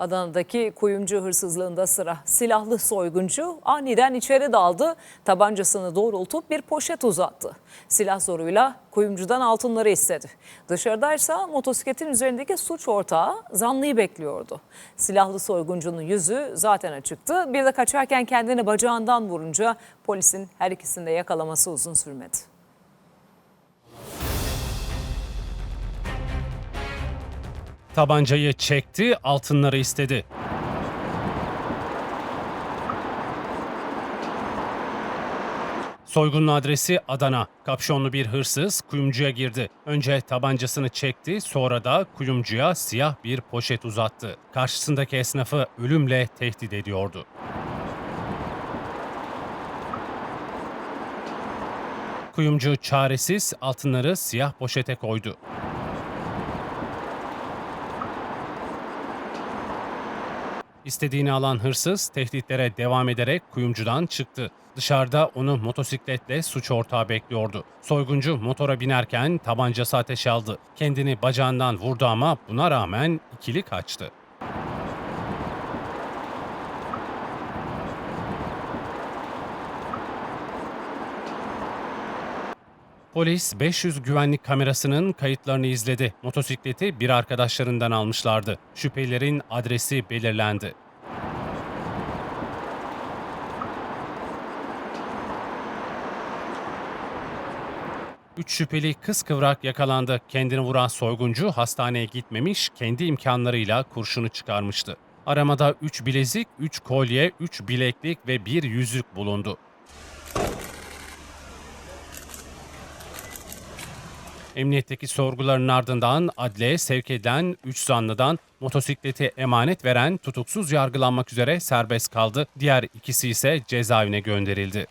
Adana'daki kuyumcu hırsızlığında sıra. Silahlı soyguncu aniden içeri daldı. Tabancasını doğrultup bir poşet uzattı. Silah zoruyla kuyumcudan altınları istedi. Dışarıdaysa motosikletin üzerindeki suç ortağı zanlıyı bekliyordu. Silahlı soyguncunun yüzü zaten açıktı. Bir de kaçarken kendini bacağından vurunca polisin her ikisini de yakalaması uzun sürmedi. Tabancayı çekti, altınları istedi. Soygunun adresi Adana. Kapşonlu bir hırsız kuyumcuya girdi. Önce tabancasını çekti, sonra da kuyumcuya siyah bir poşet uzattı. Karşısındaki esnafı ölümle tehdit ediyordu. Kuyumcu çaresiz altınları siyah poşete koydu. İstediğini alan hırsız tehditlere devam ederek kuyumcudan çıktı. Dışarıda onu motosikletle suç ortağı bekliyordu. Soyguncu motora binerken tabancası ateşe aldı. Kendini bacağından vurdu ama buna rağmen ikili kaçtı. Polis 500 güvenlik kamerasının kayıtlarını izledi. Motosikleti bir arkadaşlarından almışlardı. Şüphelilerin adresi belirlendi. Üç şüpheli kıskıvrak yakalandı. Kendini vuran soyguncu hastaneye gitmemiş, kendi imkanlarıyla kurşunu çıkarmıştı. Aramada 3 bilezik, 3 kolye, 3 bileklik ve bir yüzük bulundu. Emniyetteki sorguların ardından adliyeye sevk edilen 3 zanlıdan motosikleti emanet veren tutuksuz yargılanmak üzere serbest kaldı. Diğer ikisi ise cezaevine gönderildi.